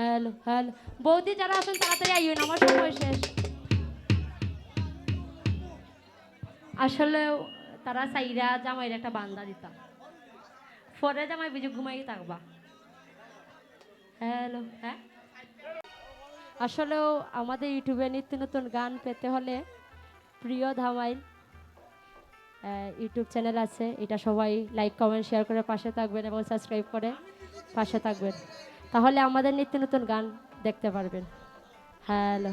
Hello hello. বৌদি যারা আসুন তাড়াতাড়ি আইন আমার সময় শেষ। আসলে তারা সাইরা জামাইয়ের একটা বান্দা দিতাম পরে জামাই বুঝে ঘুমাই থাকবা। হ্যালো হ্যাঁ? আসলেও আমাদের ইউটিউবে নিত্য নতুন গান পেতে হলে প্রিয় ধামাইল ইউটিউব চ্যানেল আছে। এটা সবাই লাইক কমেন্ট শেয়ার করে পাশে থাকবেন এবং সাবস্ক্রাইব করে পাশে থাকবেন। তাহলে আমাদের নিত্য নতুন গান দেখতে পারবেন। হ্যালো।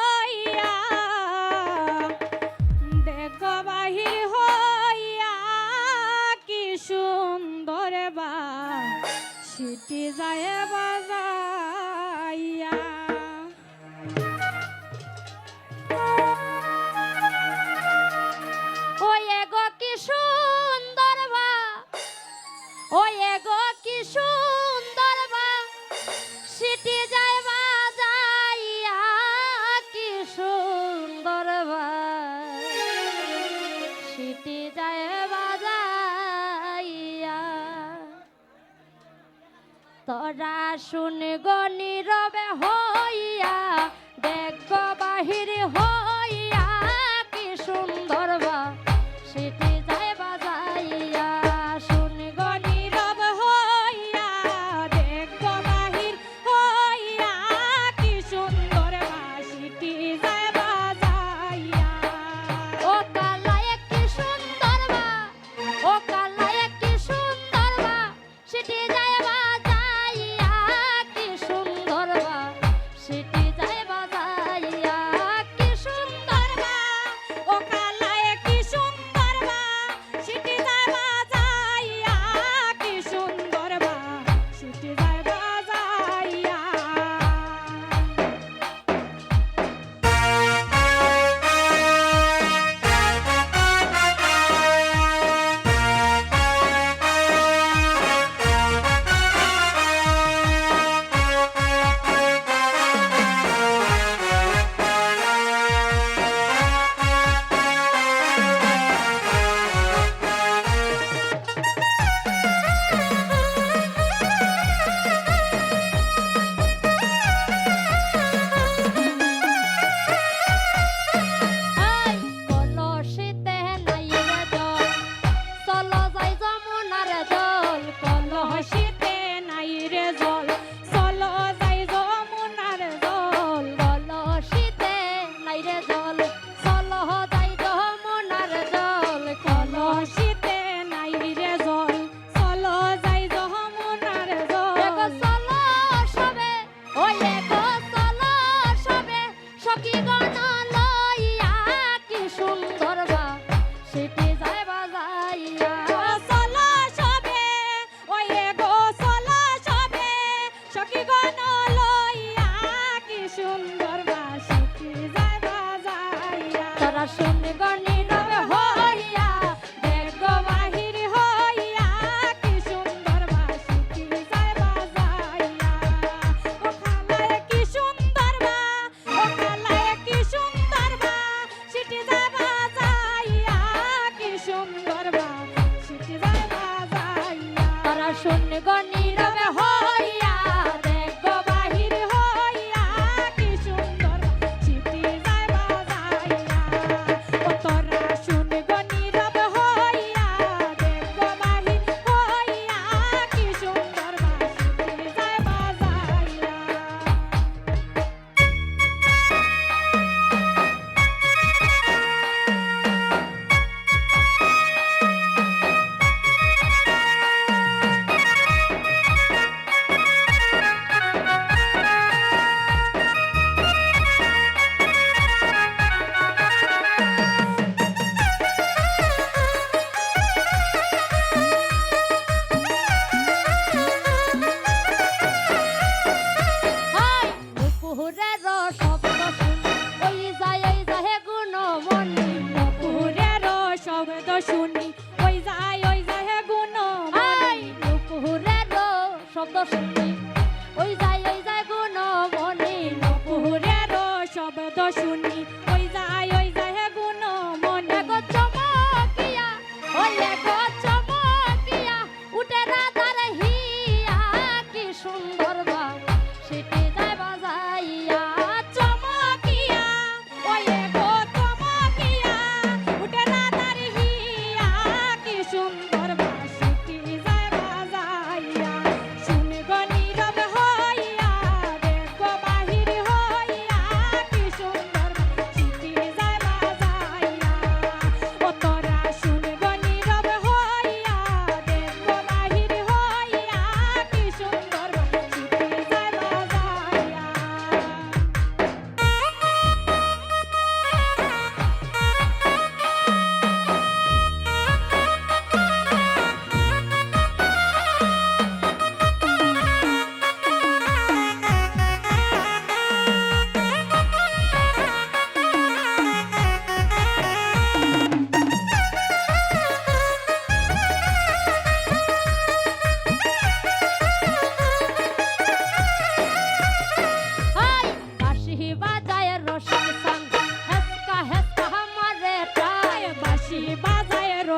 সিটি যায় বাজাইয়া। তোরা শুন গনি রবে হই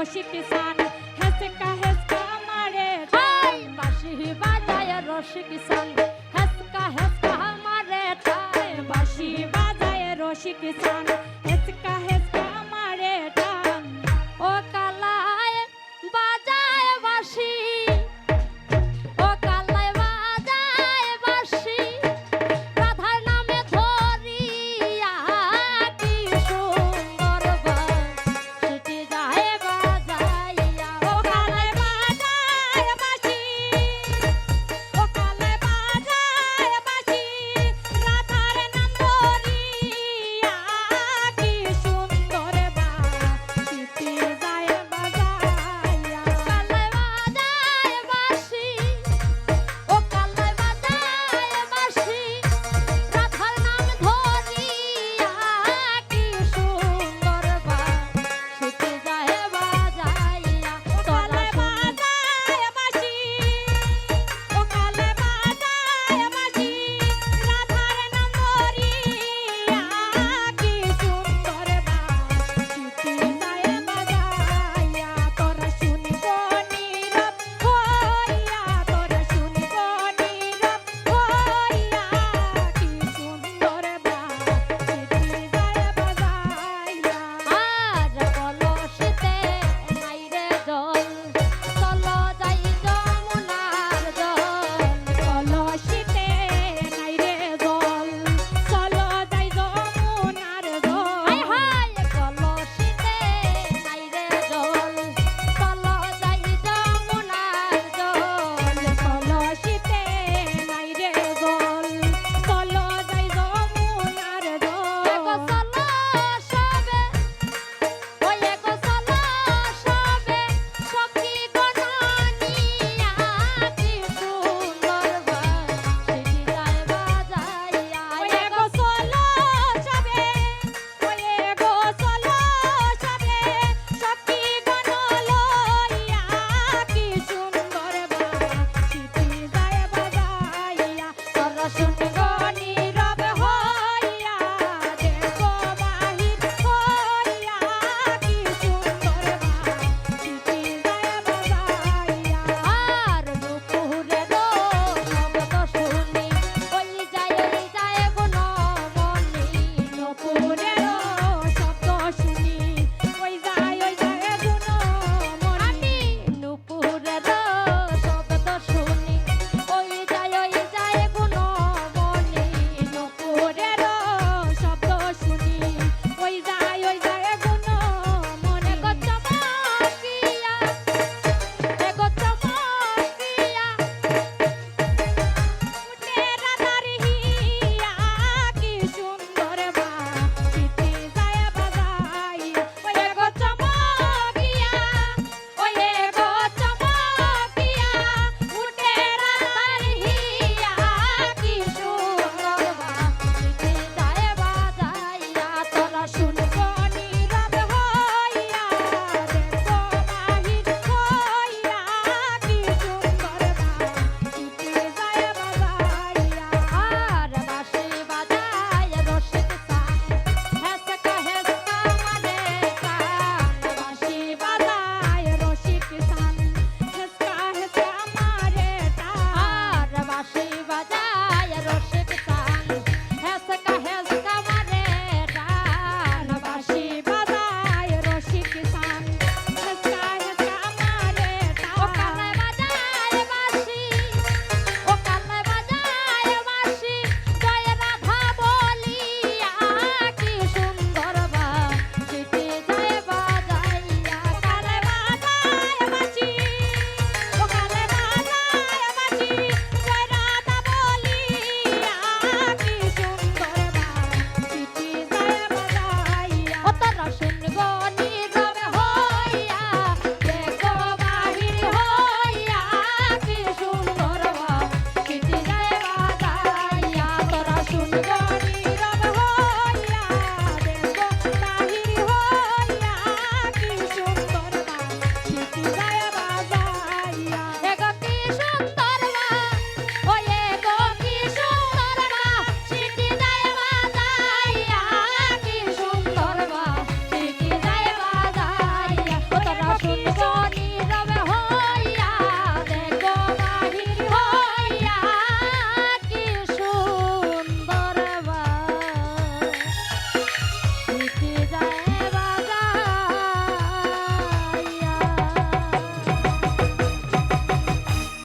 রসিক সান হেসকা হেসকা মারে ঠাই বাঁশি বাজায় রসিক সান হেসকা হেসকা মারে ঠাই বাঁশি বাজায় রসিক সান